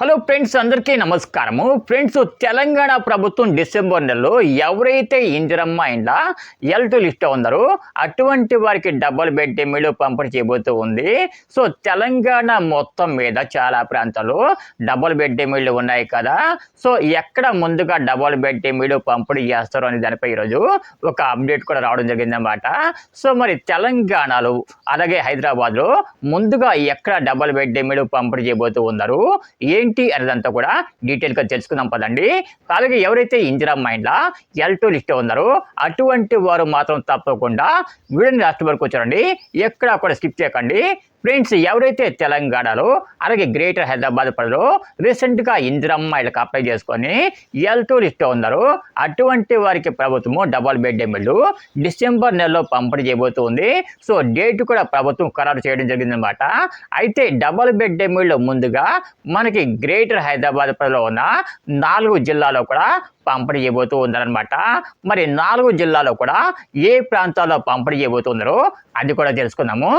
Hello friends అందరికీ నమస్కారము. Friends Telangana ప్రభుత్వం డిసెంబర్ నెలలో ఎవరైతే ఇందిరమ్మ ఇండ్ల ఎల్ టూ లిస్ట్ ఉన్నారో అటువంటి వారికి డబుల్ బెడ్ మీలు పంపిణీ చేయబోతూ ఉంది. సో తెలంగాణ మొత్తం మీద చాలా ప్రాంతాల్లో డబుల్ బెడ్ మీలు ఉన్నాయి కదా. సో ఎక్కడ ముందుగా డబుల్ బెడ్ మీలు పంపిణీ చేస్తారు అనే దానిపై ఈరోజు ఒక అప్డేట్ కూడా రావడం జరిగిందన్నమాట. సో మరి తెలంగాణలో అలాగే హైదరాబాద్లో ముందుగా ఎక్కడ డబుల్ బెడ్ మీలు పంపిణీ చేయబోతూ ఉన్నారు ఏ ఏంటి అనేదంతా కూడా డీటెయిల్గా తెలుసుకుందాం పదండి. అలాగే ఎవరైతే ఇందిరా మైండ్లో ఎల్ టూ లిస్ట్ ఉన్నారో అటువంటి వారు మాత్రం తప్పకుండా వీడియోని లాస్ట్ వరకు చూడండి. ఎక్కడ కూడా స్కిప్ చేయకండి. ఫ్రెండ్స్ ఎవరైతే తెలంగాణలో అలాగే గ్రేటర్ హైదరాబాద్ పరిధిలో రీసెంట్గా ఇందిరమ్మ ఇళ్ళకి అప్లై చేసుకొని ఎల్ లిస్ట్లో ఉన్నారో అటువంటి వారికి ప్రభుత్వము డబల్ బెడ్ ఎమ్మెల్యే డిసెంబర్ నెలలో పంపిణీ చేయబోతుంది. సో డేట్ కూడా ప్రభుత్వం ఖరారు చేయడం జరిగిందనమాట అయితే డబల్ బెడ్ ఎమ్మెల్యే ముందుగా మనకి గ్రేటర్ హైదరాబాద్ పరిధిలో ఉన్న నాలుగు జిల్లాలో కూడా పంపిణీ చేయబోతూ ఉందన్నమాట మరి నాలుగు జిల్లాలో కూడా ఏ ప్రాంతాల్లో పంపిణీ చేయబోతున్నారో అది కూడా తెలుసుకుందాము.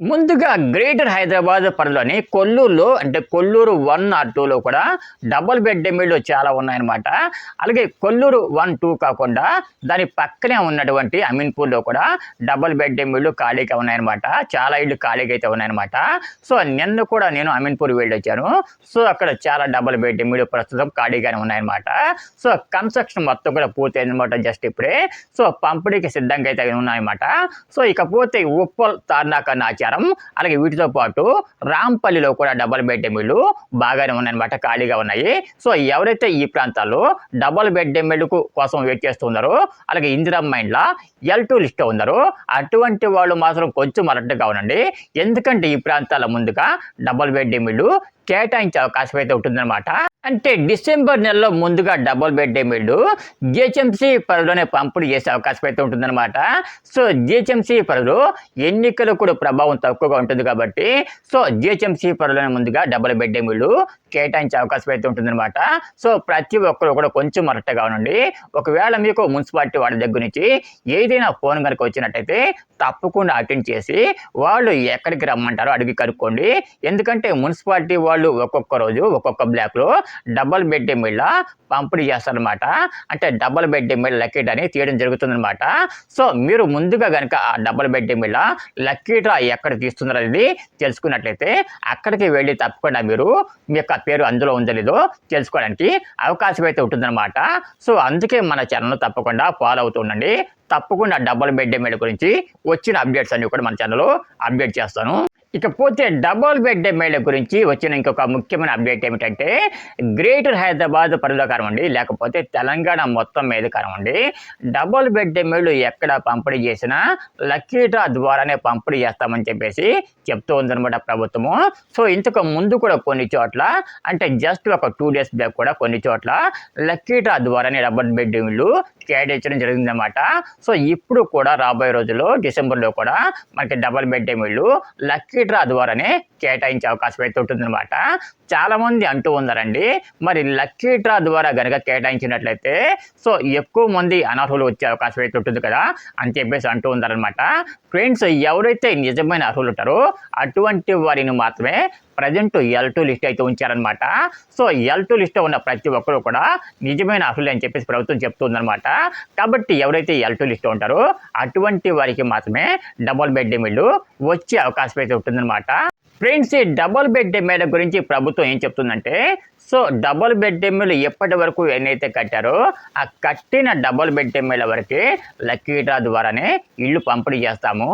ముందుగా గ్రేటర్ హైదరాబాద్ పరిలోని కొల్లూరులో అంటే కొల్లూరు వన్ ఆర్ టూలో కూడా డబుల్ బెడ్ ఎమ్మెల్యేలు చాలా ఉన్నాయన్నమాట. అలాగే కొల్లూరు వన్ టూ కాకుండా దాని పక్కనే ఉన్నటువంటి అమీన్పూర్లో కూడా డబుల్ బెడ్ ఎమ్మెల్యేలు ఖాళీగా ఉన్నాయన్నమాట. చాలా ఇళ్ళు ఖాళీగా అయితే ఉన్నాయన్నమాట. సో నిన్న కూడా నేను అమీన్పూర్ వెళ్ళి వచ్చాను సో అక్కడ చాలా డబుల్ బెడ్ ఎమ్మెల్యేలు ప్రస్తుతం ఖాళీగానే ఉన్నాయన్నమాట. సో కన్స్ట్రక్షన్ మొత్తం కూడా పూర్తయిందనమాట జస్ట్ ఇప్పుడే. సో పంపిణీకి సిద్ధంగా అయితే ఉన్నాయన్నమాట. సో ఇకపోతే ఉప్పల్ తార్నాక సమాచారం అలాగే వీటితో పాటు రాంపల్లిలో కూడా డబల్ బెడ్ ఎమ్మెల్యూ బాగానే ఉన్నాయన్నమాట ఖాళీగా ఉన్నాయి. సో ఎవరైతే ఈ ప్రాంతాల్లో డబల్ బెడ్ ఎమ్మెల్యేకు కోసం వెయిట్ చేస్తున్నారో అలాగే ఇందిరా ఇండ్ల ఎల్ టూ లిస్ట్ ఉన్నారో అటువంటి వాళ్ళు మాత్రం కొంచెం అలర్ట్గా ఉండండి. ఎందుకంటే ఈ ప్రాంతాల ముందుగా డబల్ బెడ్ ఎమ్మెల్యూ కేటాయించే అవకాశం అయితే ఉంటుందన్నమాట. అంటే డిసెంబర్ నెలలో ముందుగా డబుల్ బెడ్ ఎమ్మెల్యేలు జిహెచ్ఎంసీ పరిధిలోనే పంపిణీ చేసే అవకాశం అయితే ఉంటుందన్నమాట. సో జిహెచ్ఎంసీ పరిధిలో ఎన్నికలు కూడా ప్రభావం తక్కువగా ఉంటుంది కాబట్టి సో జిహెచ్ఎంసీ పరిధిలోనే ముందుగా డబుల్ బెడ్ ఎమ్మెల్యేలు కేటాయించే అవకాశం అయితే ఉంటుందన్నమాట. సో ప్రతి ఒక్కరు కూడా కొంచెం అలర్ట్గా ఉండండి. ఒకవేళ మీకు మున్సిపాలిటీ వాళ్ళ దగ్గర నుంచి ఏదైనా ఫోన్ కనుక వచ్చినట్టయితే తప్పకుండా అటెండ్ చేసి వాళ్ళు ఎక్కడికి రమ్మంటారో అడిగి కనుక్కోండి. ఎందుకంటే మున్సిపాలిటీ వాళ్ళు ఒక్కొక్క రోజు ఒక్కొక్క బ్లాక్లో డబల్ బెడ్ ఎమ్మెల్యేల పంపిణీ చేస్తారనమాట అంటే డబల్ బెడ్ ఎమ్మెల్యే లక్కీ అని తీయడం జరుగుతుందనమాట సో మీరు ముందుగా కనుక ఆ double bed MLA lucky draw ఎక్కడ తీస్తున్నారు అనేది తెలుసుకున్నట్లయితే అక్కడికి వెళ్ళి తప్పకుండా మీరు మీ యొక్క పేరు అందులో ఉందో లేదో తెలుసుకోవడానికి అవకాశం అయితే ఉంటుందన్నమాట. సో అందుకే మన ఛానల్ తప్పకుండా ఫాలో అవుతూ ఉండండి. తప్పకుండా డబల్ బెడ్ మీద గురించి వచ్చిన అప్డేట్స్ అన్ని కూడా మన ఛానల్లో అప్డేట్ చేస్తాను. ఇకపోతే డబుల్ బెడ్ ఎమ్మెల్యే గురించి వచ్చిన ఇంకొక ముఖ్యమైన అప్డేట్ ఏమిటంటే గ్రేటర్ హైదరాబాద్ పరిధిలో కానివ్వండి లేకపోతే తెలంగాణ మొత్తం మీద కానివ్వండి డబుల్ బెడ్ ఎమ్మెల్యేలు ఎక్కడ పంపిణీ చేసినా లక్కీ డ్రా ద్వారానే పంపిణీ చేస్తామని చెప్పేసి చెప్తూ ఉందన్నమాట ప్రభుత్వము. సో ఇంతకు ముందు కూడా కొన్ని చోట్ల అంటే జస్ట్ ఒక టూ డేస్ బ్యాక్ కూడా కొన్ని చోట్ల లక్కీ డ్రా ద్వారానే డబుల్ బెడ్ ఎమ్మెల్యేలు కేటాయించడం జరిగిందన్నమాట. సో ఇప్పుడు కూడా రాబోయే రోజుల్లో డిసెంబర్లో కూడా మనకి డబుల్ బెడ్ ఎమ్మెల్యేలు లక్కీ డ్రా ద్వారానే కేటాయించే అవకాశం అయితే ఉంటుందన్నమాట. చాలామంది అంటూ ఉన్నారండి మరి లక్కీ డ్రా ద్వారా గనక కేటాయించినట్లయితే సో ఎక్కువ మంది అనర్హులు వచ్చే అవకాశం అయితే ఉంటుంది కదా అని చెప్పేసి అంటూ ఉన్నారనమాట ఫ్రెండ్స్ ఎవరైతే నిజమైన అర్హులు ఉంటారో అటువంటి వారిని మాత్రమే ప్రజెంట్ ఎల్ టూ లిస్ట్ అయితే ఉంచారనమాట సో ఎల్ టూ లిస్ట్ ఉన్న ప్రతి ఒక్కరు కూడా నిజమైన అర్హులు అని చెప్పేసి ప్రభుత్వం చెప్తుందనమాట కాబట్టి ఎవరైతే ఎల్ టూ లిస్ట్ ఉంటారో అటువంటి వారికి మాత్రమే డబుల్ బెడ్ ఎమ్మెల్యేలు వచ్చే అవకాశం అయితే ఉంటుందన్నమాట. ఫ్రెండ్స్ ఈ డబుల్ బెడ్ ఎమ్మెల్యే గురించి ప్రభుత్వం ఏం చెప్తుందంటే సో డబుల్ బెడ్ డెమ్మెలు ఎప్పటి వరకు ఎన్నైతే కట్టారో ఆ కట్టిన డబుల్ బెడ్ డెమ్మెల వరకే లక్కీ డ్రా ద్వారానే ఇల్లు పంపిణీ చేస్తాము.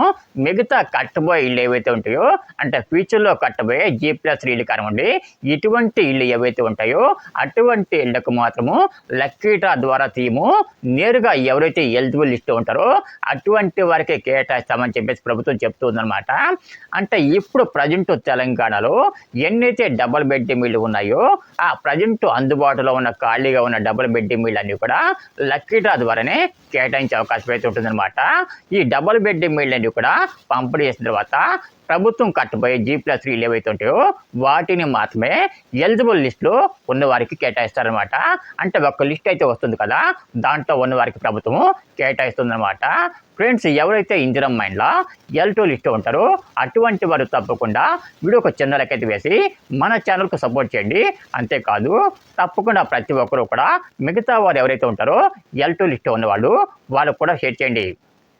మిగతా కట్టబోయే ఇల్లు ఏవైతే ఉంటాయో అంటే ఫ్యూచర్లో కట్టబోయే జీ ప్లస్ ఇల్లు కానివ్వండి ఇటువంటి ఇల్లు ఏవైతే ఉంటాయో అటువంటి ఇళ్ళకు మాత్రము లక్కీ డ్రా ద్వారా తీయము. నేరుగా ఎవరైతే ఎలిజిబుల్ లిస్ట్ ఉంటారో అటువంటి వారికి కేటాయిస్తామని చెప్పేసి ప్రభుత్వం చెప్తుందనమాట అంటే ఇప్పుడు ప్రజెంట్ తెలంగాణలో ఎన్నైతే డబుల్ బెడ్ ఎమ్మెల్యేలు ఉన్నాయో ఆ ప్రజెంట్ అందుబాటులో ఉన్న ఖాళీగా ఉన్న డబుల్ బెడ్ మీల్ అన్ని కూడా లక్కీ డ్రా ద్వారానే కేటాయించే అవకాశం అయితే ఉంటుందన్నమాట. ఈ డబుల్ బెడ్ మీల్ అన్ని కూడా పంపిణీ చేసిన తర్వాత ప్రభుత్వం కట్టబోయే జీ ప్లస్ త్రీలు ఏవైతే ఉంటాయో వాటిని మాత్రమే ఎలిజిబుల్ లిస్టులో ఉన్నవారికి కేటాయిస్తారనమాట అంటే ఒక లిస్ట్ అయితే వస్తుంది కదా దాంట్లో ఉన్నవారికి ప్రభుత్వం కేటాయిస్తుందన్నమాట. ఫ్రెండ్స్ ఎవరైతే ఇందిరం మైండ్లో ఎల్ టూ లిస్ట్ ఉంటారో అటువంటి వారు తప్పకుండా వీడియో ఒక చిన్న లెక్కైతే వేసి మన ఛానల్కు సపోర్ట్ చేయండి. అంతేకాదు తప్పకుండా ప్రతి ఒక్కరూ కూడా మిగతా వారు ఎవరైతే ఉంటారో ఎల్ టూ లిస్ట్ ఉన్నవాళ్ళు వాళ్ళకు కూడా షేర్ చేయండి.